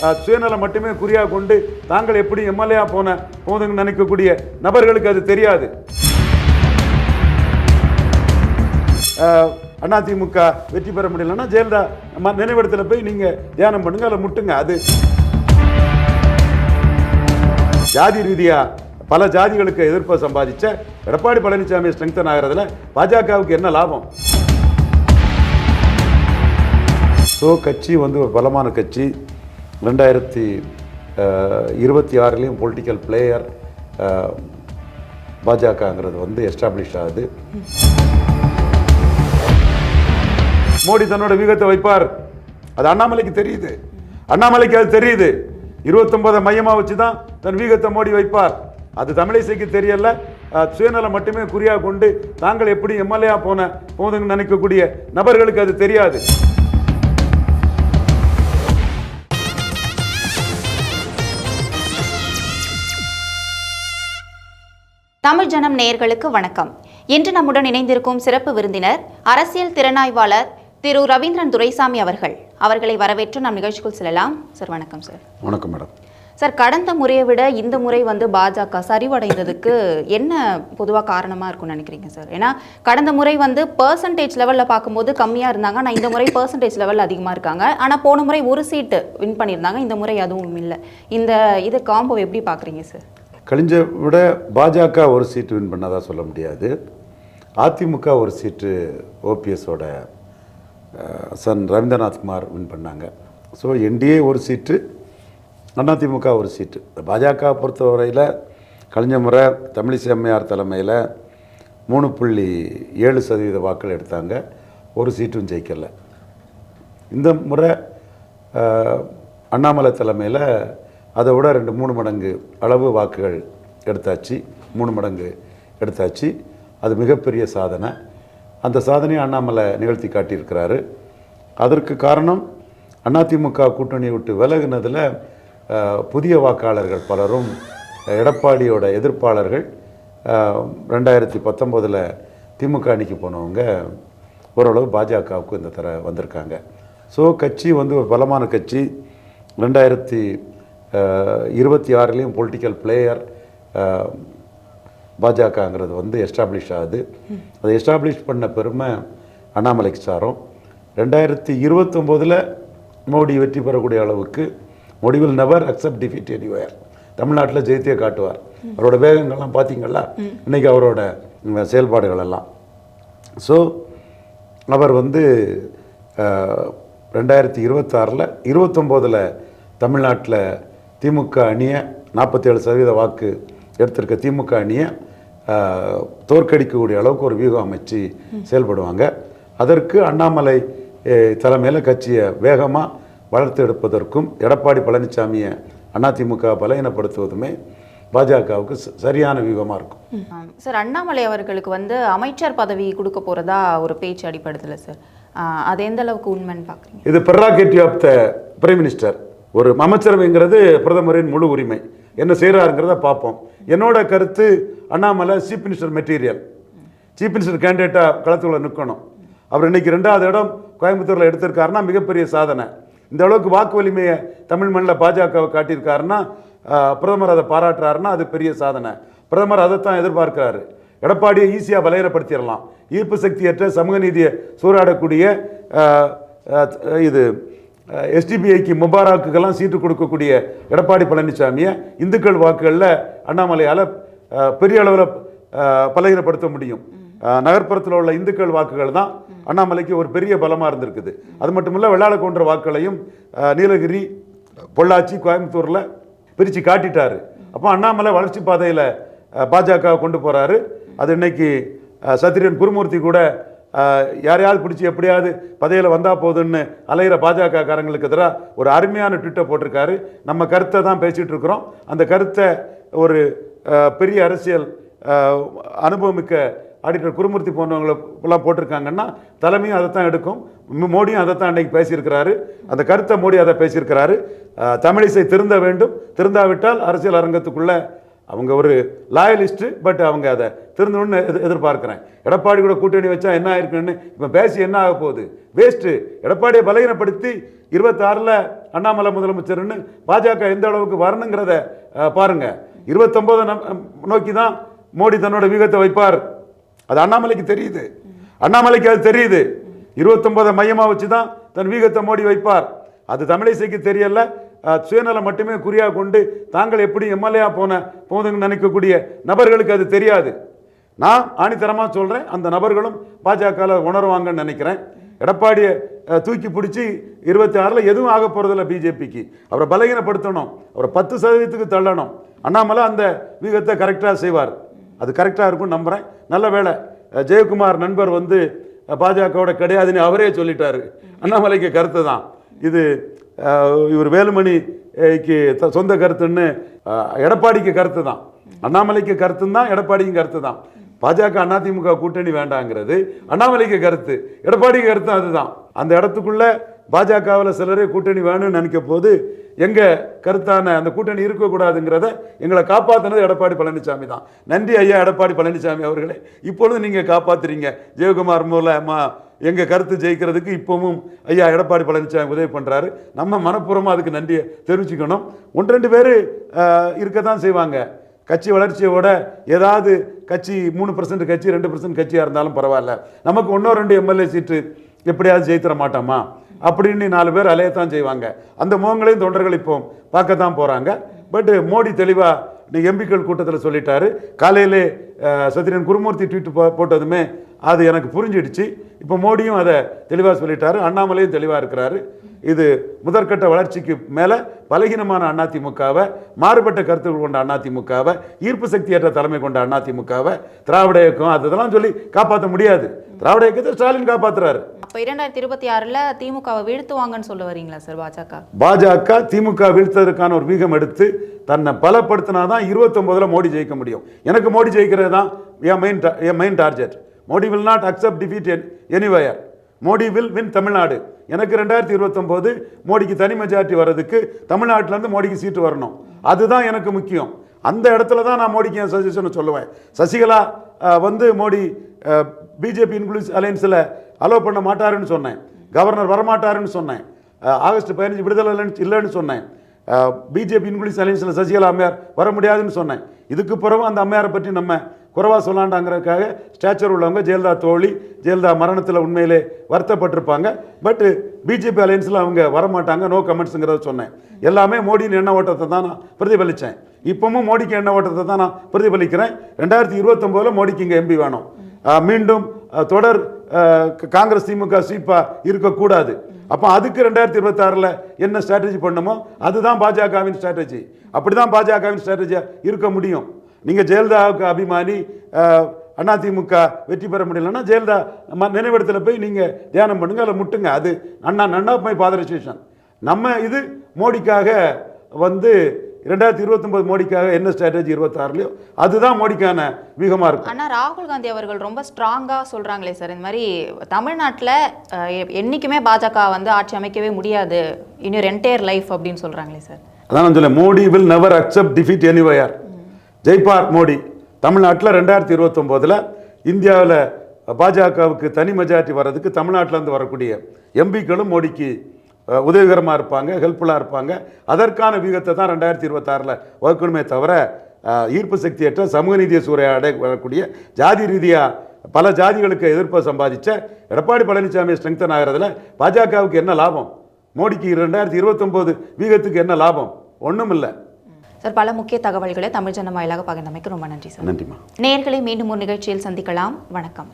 சுயநலம் மட்டுமே குறியாக கொண்டு தாங்கள் எப்படி எம்எல்ஏ போன போதுங்கன்னு நினைக்கக்கூடிய நபர்களுக்கு அது தெரியாது. அதிமுக வெற்றி பெற முடியலன்னா ஜெயலலிதா ம- நினைவிடத்தில் போய் நீங்க தியானம் பண்ணுங்க அதில் முட்டுங்க அது. ஜாதி ரீதியா பல ஜாதிகளுக்கு எதிர்ப்பை சம்பாதிச்ச எடப்பாடி பழனிசாமி ஸ்ட்ரெங்தன் ஆகிறதுல பாஜகவுக்கு என்ன லாபம்? ஸோ கட்சி வந்து ஒரு பலமான கட்சி. ரெண்டாயிரத்தி இருபத்தி ஆறுலேயும் பொலிட்டிக்கல் பிளேயர் பாஜகங்கிறது வந்து எஸ்டாப்ளிஷ் ஆகுது. மோடி தன்னோட வியூகத்தை வைப்பார். அது அண்ணாமலைக்கு தெரியுது. அண்ணாமலைக்கு அது தெரியுது. இருபத்தொன்பதை மையமாக வச்சு தான் தன் வீகத்தை மோடி வைப்பார். அது தமிழிசைக்கு தெரியல. சுயநலம் மட்டுமே குறியாக கொண்டு தாங்கள் எப்படி எம்எல்ஏ போன போதுன்னு நினைக்கக்கூடிய நபர்களுக்கு அது தெரியாது. தமிழ் ஜனம் நேயர்களுக்கு வணக்கம். இன்று நம்முடன் இணைந்திருக்கும் சிறப்பு விருந்தினர் அரசியல் திறனாய்வாளர் திரு ரவீந்திரன் துரைசாமி அவர்கள். அவர்களை வரவேற்று நம் நிகழ்ச்சிக்குள் செல்லலாம். சார் வணக்கம் சார். வணக்கம் மேடம். சார் கடந்த முறையை விட இந்த முறை வந்து பாஜக சரிவடைந்ததுக்கு என்ன பொதுவாக காரணமாக இருக்கும்னு நினைக்கிறீங்க சார்? ஏன்னா கடந்த முறை வந்து பர்சன்டேஜ் லெவலில் பார்க்கும்போது கம்மியாக இருந்தாங்க. ஆனால் இந்த முறை பர்சன்டேஜ் லெவல் அதிகமாக இருக்காங்க. ஆனால் போன முறை ஒரு சீட்டு வின் பண்ணியிருந்தாங்க. இந்த முறை அதுவும் இல்லை. இந்த இது காம்போ எப்படி பார்க்குறீங்க சார்? கழிஞ்ச விட பாஜக ஒரு சீட்டு வின் பண்ணதாக சொல்ல முடியாது. அதிமுக ஒரு சீட்டு ஓபிஎஸோட சன் ரவீந்திரநாத் குமார் வின் பண்ணாங்க. ஸோ என்டிஏ ஒரு சீட்டு அதிமுக ஒரு சீட்டு. பாஜக பொறுத்தவரையில் கழிஞ்ச முறை தமிழிசை அம்மையார் தலைமையில் மூணு புள்ளி ஏழு சதவீத வாக்கள் எடுத்தாங்க. ஒரு சீட்டும் ஜெயிக்கலை. இந்த முறை அண்ணாமலை தலைமையில் அதை விட ரெண்டு மூணு மடங்கு அளவு வாக்குகள் எடுத்தாச்சு. மூணு மடங்கு எடுத்தாச்சு. அது மிகப்பெரிய சாதனை. அந்த சாதனையை அண்ணாமலை நிகழ்த்தி காட்டியிருக்கிறாரு. அதற்கு காரணம் அதிமுக கூட்டணியை விட்டு விலகுனதில் புதிய வாக்காளர்கள் பலரும் எடப்பாடியோட எதிர்ப்பாளர்கள் ரெண்டாயிரத்தி பத்தொம்போதில் திமுக அணிக்கு போனவங்க ஓரளவு பாஜகவுக்கு இந்த தர வந்திருக்காங்க. ஸோ கட்சி வந்து ஒரு பலமான கட்சி. ரெண்டாயிரத்தி இருபத்தி ஆறுலேயும் பொலிட்டிக்கல் பிளேயர் பாஜகங்கிறது வந்து எஸ்டாப்ளிஷ் ஆகுது. அதை எஸ்டாப்ளிஷ் பண்ண பெருமை அண்ணாமலைக்கு சாரும். ரெண்டாயிரத்தி இருபத்தொம்போதில் மோடி வெற்றி பெறக்கூடிய அளவுக்கு Modi will never accept defeat anywhere தமிழ்நாட்டில் ஜெயித்தே காட்டுவார். அவரோட வேகங்கள்லாம் பார்த்தீங்களா இன்னைக்கு அவரோட செயல்பாடுகள் எல்லாம். ஸோ அவர் வந்து ரெண்டாயிரத்தி இருபத்தாறில் இருபத்தொம்போதில் தமிழ்நாட்டில் திமுக அணியை நாற்பத்தேழு சதவீத வாக்கு எடுத்திருக்க திமுக அணியை தோற்கடிக்கக்கூடிய அளவுக்கு ஒரு வியூகம் அமைச்சு செயல்படுவாங்க. அதற்கு அண்ணாமலை தலைமையில் கட்சியை வேகமாக வளர்த்து எடுப்பதற்கும் எடப்பாடி பழனிசாமியை அதிமுக பலகீனப்படுத்துவதுமே பாஜகவுக்கு சரியான வியூகமாக இருக்கும். சார் அண்ணாமலை அவர்களுக்கு வந்து அமைச்சர் பதவி கொடுக்க போறதா ஒரு பேச்சு அடிப்படுதுல சார்? அது எந்த அளவுக்கு உண்மைன்னு பார்க்குறீங்க இது prerogative of the prime minister ஒரு அமைச்சரவைங்கிறது பிரதமரின் முழு உரிமை. என்ன செய்கிறாருங்கிறத பார்ப்போம். என்னோட கருத்து Annamalai chief minister material. Chief minister கேண்டிடேட்டாக களத்துக்குள்ளே நிற்கணும் அவர் இன்னைக்கு ரெண்டாவது இடம் கோயம்புத்தூரில் எடுத்திருக்காருன்னா மிகப்பெரிய சாதனை. இந்த அளவுக்கு வாக்கு வலிமையை தமிழ் மண்ணில் பாஜகவை காட்டியிருக்காருன்னா பிரதமர் அதை பாராட்டுறாருன்னா அது பெரிய சாதனை. பிரதமர் அதைத்தான் எதிர்பார்க்கிறாரு. எடப்பாடியை ஈஸியாக பலையரப்படுத்திடலாம் ஈர்ப்பு சக்தியற்ற சமூக நீதியை சூறாடக்கூடிய இது எஸ்டிபிஐக்கு முபாராக்குக்கெல்லாம் சீட்டு கொடுக்கக்கூடிய எடப்பாடி பழனிசாமியை இந்துக்கள் வாக்குகளில் அண்ணாமலையால் பெரிய அளவில் பலகீனப்படுத்த முடியும். நகர்ப்புறத்தில் உள்ள இந்துக்கள் வாக்குகள் தான் அண்ணாமலைக்கு ஒரு பெரிய பலமாக இருந்திருக்குது. அது மட்டும் இல்லை வெள்ளாள கொன்ற வாக்குகளையும் நீலகிரி பொள்ளாச்சி கோயம்புத்தூரில் பிரித்து காட்டிட்டார். அப்போ அண்ணாமலை வளர்ச்சி பாதையில் பாஜக கொண்டு போகிறாரு அது இன்னைக்கு சத்திரியன் குருமூர்த்தி கூட யாரையாவது பிடிச்சி எப்படியாவது பதவியில் வந்தால் போதுன்னு அலையிற பாஜக காரங்களுக்கு எதிராக ஒரு அருமையான ட்விட்டர் போட்டிருக்காரு. நம்ம கருத்தை தான் பேசிகிட்டு இருக்கிறோம். அந்த கருத்தை ஒரு பெரிய அரசியல் அனுபவமிக்க ஆடிட்டர் குருமூர்த்தி போன்றவங்களெல்லாம் போட்டிருக்காங்கன்னா தலைமையும் அதை தான் எடுக்கும் மோடியும் அதை தான் அன்னைக்கு பேசியிருக்கிறாரு. அந்த கருத்தை மோடி அதை பேசியிருக்கிறாரு. தமிழிசை திருந்த வேண்டும். திருந்தாவிட்டால் அரசியல் அரங்கத்துக்குள்ளே அவங்க ஒரு லாயலிஸ்ட்டு பட் அவங்க அதை திருந்தணும்னு எதிர் எதிர்பார்க்குறேன். எடப்பாடி கூட கூட்டணி வச்சா என்ன ஆயிருக்குன்னு இப்போ பேசி என்ன ஆக போகுது? வேஸ்ட்டு எடப்பாடியை பலகீனப்படுத்தி இருபத்தாறில் அண்ணாமலை முதலமைச்சர்னு பாஜக எந்த அளவுக்கு வரணுங்கிறத பாருங்கள் இருபத்தொம்போதை இருபத்தொம்போதை நோக்கி தான் மோடி தன்னோட வீகத்தை வைப்பார். அது அண்ணாமலைக்கு தெரியுது. அண்ணாமலைக்கு அது தெரியுது. இருபத்தொம்போதை மையமாக வச்சு தான் தன் வீகத்தை மோடி வைப்பார். அது தமிழிசைக்கு தெரியல. சுயநலம் மட்டுமே குறியாக கொண்டு தாங்கள் எப்படி எம்எல்ஏ போன போதுன்னு நினைக்கக்கூடிய நபர்களுக்கு அது தெரியாது. நான் ஆணித்தரமாக சொல்கிறேன் அந்த நபர்களும் பாஜகவில் உணர்வாங்கன்னு நினைக்கிறேன். எடப்பாடியை தூக்கி பிடிச்சி இருபத்தி ஆறில் எதுவும் ஆக போகிறதில்ல பிஜேபிக்கு. அவரை பலகீனப்படுத்தணும் அவரை பத்து சதவீதத்துக்கு தள்ளணும். அண்ணாமலை அந்த வீகத்தை கரெக்டாக செய்வார். அது கரெக்டாக இருக்கும்னு நம்புகிறேன் நல்ல வேளை ஜெயக்குமார் நண்பர் வந்து பாஜகவோட கிடையாதுன்னு அவரே சொல்லிட்டாரு. அண்ணாமலைக்கு கருத்து தான் இது இவர் வேலுமணிக்கு சொந்த கருத்துன்னு எடப்பாடிக்கு கருத்து தான். அண்ணாமலைக்கு கருத்து தான் எடப்பாடிக்கும் கருத்து தான். பாஜக அதிமுக கூட்டணி வேண்டாங்கிறது அண்ணாமலைக்கு கருத்து. எடப்பாடிக்கு கருத்து அதுதான். அந்த இடத்துக்குள்ள பாஜகவில் சிலரே கூட்டணி வேணும்னு நினைக்க போது எங்கள் கருத்தான அந்த கூட்டணி இருக்கக்கூடாதுங்கிறத எங்களை காப்பாற்றினது எடப்பாடி பழனிசாமி தான். நன்றி ஐயா எடப்பாடி பழனிசாமி அவர்களே. இப்பொழுது நீங்கள் காப்பாத்துறீங்க. ஜெயக்குமார் மூலமாக எங்கள் கருத்து ஜெயிக்கிறதுக்கு இப்போவும் ஐயா எடப்பாடி பழனிசாமி உதவி பண்ணுறாரு நம்ம மனப்பூர்வமாக அதுக்கு நன்றியை தெரிவிச்சுக்கணும். ஒன்று ரெண்டு பேர் இருக்க தான் செய்வாங்க. கட்சி வளர்ச்சியோட ஏதாவது கட்சி மூணு பர்சன்ட் கட்சி ரெண்டு பர்சன்ட் கட்சியாக இருந்தாலும் பரவாயில்ல. நமக்கு ஒன்றோ ரெண்டு எம்எல்ஏ சீட்டு எப்படியாவது ஜெயித்திட மாட்டோமா? அப்படின்னு நாலு பேர் அலையத்தான் செய்வாங்க. அந்த முகங்களையும் தொண்டர்கள் இப்போ பார்க்க தான் போகிறாங்க பட் மோடி தெளிவாக நீ எம்பிக்கள் கூட்டத்தில் சொல்லிட்டாரு. காலையிலே அஹ், சத்ரியன் குருமூர்த்தி ட்வீட் போட்டதுமே அது எனக்கு புரிஞ்சிடுச்சு. இப்போ மோடியும் அதை தெளிவாக சொல்லிட்டாரு. அண்ணாமலையும் தெளிவாக இருக்கிறாரு. இது முதற்கட்ட வளர்ச்சிக்கு மேலே பலகீனமான அதிமுகவை மாறுபட்ட கருத்துக்கள் கொண்ட அதிமுகவை ஈர்ப்பு சக்தியற்ற தலைமை கொண்ட அதிமுகவை திராவிட இயக்கம் அது இதெல்லாம் சொல்லி காப்பாற்ற முடியாது. திராவிட இயக்கத்தை ஸ்டாலின் காப்பாத்துறாரு. அப்போ இரண்டாயிரத்தி இருபத்தி ஆறில் திமுகவை வீழ்த்துவாங்கன்னு சொல்ல வரீங்களா சார் பாஜக? பாஜக திமுக வீழ்த்ததற்கான ஒரு வீகம் எடுத்து தன்னை பலப்படுத்தினா தான் இருபத்தொம்போதுல மோடி ஜெயிக்க முடியும். எனக்கு மோடி ஜெயிக்கிறது தான் என் main N main target Modi will not accept defeat anywhere Modi will win Tamil Nadu. எனக்கு ரெண்டாயிரத்தி இருபத்தொம்போது மோடிக்கு தனி மெஜாரிட்டி வர்றதுக்கு தமிழ்நாட்டிலேருந்து மோடிக்கு சீட்டு வரணும். அதுதான் எனக்கு முக்கியம். அந்த இடத்துல தான் நான் மோடிக்கு என் சஜஷனை சொல்லுவேன். சசிகலா வந்து மோடி பிஜேபி இன்க்ளூஸ் அலையன்ஸில் அலோவ் பண்ண மாட்டாருன்னு சொன்னேன். கவர்னர் வரமாட்டாருன்னு சொன்னேன். ஆகஸ்ட் பதினஞ்சு விடுதலை இல்லைன்னு இல்லைன்னு சொன்னேன். பிஜேபி இன்க்ளூஸ் அலையன்ஸில் சசிகலா அம்மையார் வர முடியாதுன்னு சொன்னேன். இதுக்கு பிறகு அந்த அம்மையாரை பற்றி நம்ம குறைவாக சொல்லாண்டாங்கிறதுக்காக ஸ்டாச்சர் உள்ளவங்க ஜெயலலிதா தோழி ஜெயலலிதா மரணத்தில் உண்மையிலே வருத்தப்பட்டிருப்பாங்க. பட் பிஜேபி அலையன்ஸில் அவங்க வரமாட்டாங்க. நோ கமெண்ட்ஸுங்கிறத சொன்னேன். எல்லாமே மோடியின் எண்ண ஓட்டத்தை தான் நான் பிரதிபலித்தேன் இப்பவும் மோடிக்கு எண்ண ஓட்டத்தை தான் நான் பிரதிபலிக்கிறேன். ரெண்டாயிரத்தி இருபத்தொம்போதில் மோடிக்கு இங்கே எம்பி வேணும். மீண்டும் தொடர் காங்கிரஸ் திமுக சீப்பாக இருக்கக்கூடாது. அப்போ அதுக்கு ரெண்டாயிரத்தி இருபத்தாறில் என்ன ஸ்ட்ராட்டஜி பண்ணுமோ அதுதான் பாஜகவின் ஸ்ட்ராட்டஜி அப்படி தான் பாஜகவின் ஸ்ட்ராட்டஜியாக இருக்க முடியும். நீங்கள் ஜெயலலிதாவுக்கு அபிமானி அதிமுக வெற்றி பெற முடியலன்னா ஜெயலலிதா நினைவிடத்தில் போய் நீங்கள் தியானம் பண்ணுங்க அதில் முட்டுங்க. அது அண்ணா நன் ஆஃப் மை ஃபாதர் நம்ம இது மோடிக்காக வந்து ரெண்டாயிரத்தி இருபத்தொம்போது மோடிக்காக என்ன ஸ்ட்ராட்டஜி இருபத்தாறுலையோ அதுதான் மோடிக்கான வியூகமாக இருக்கும். ஆனா ராகுல் காந்தி அவர்கள் ரொம்ப ஸ்ட்ராங்கா சொல்றாங்களே சார் இந்த மாதிரி தமிழ்நாட்டுல அஹ், எ- என்னைக்குமே பாஜக வந்து ஆட்சி அமைக்கவே முடியாது. இன்னொரு என்டையர் லைஃப் அப்படின்னு சொல்றாங்களே சார் அதான் நான் சொல்லேன் Modi will never accept defeat anywhere ஜெய்பார் Modi தமிழ்நாட்டில் ரெண்டாயிரத்தி இருபத்தொம்போதில் இந்தியாவில் பாஜகவுக்கு தனி மெஜாரிட்டி வர்றதுக்கு தமிழ்நாட்டிலேருந்து வரக்கூடிய எம்பிக்களும் மோடிக்கு உதவிகரமாக இருப்பாங்க ஹெல்ப்ஃபுல்லாக இருப்பாங்க. அதற்கான வியூகத்தை தான் ரெண்டாயிரத்தி இருபத்தாறில் வகுக்கணுமே தவிர ஈர்ப்பு சக்தியற்ற சமூக நீதிய சூறையாட வரக்கூடிய ஜாதி ரீதியாக பல ஜாதிகளுக்கு எதிர்ப்பை சம்பாதிச்ச எடப்பாடி பழனிசாமி ஸ்ட்ரெங்தன் ஆகிறதுல பாஜகவுக்கு என்ன லாபம்? மோடிக்கு ரெண்டாயிரத்தி இருபத்தொம்போது வீகத்துக்கு என்ன லாபம்? ஒன்றும் இல்லை சார் பல முக்கிய தகவல்களை தமிழ் ஜனம் வாயிலாக பகிர்ந்தமைக்கு ரொம்ப நன்றி சார். நன்றிம்மா. நேயர்களை மீண்டும் ஒரு நிகழ்ச்சியில் சந்திக்கலாம். வணக்கம்.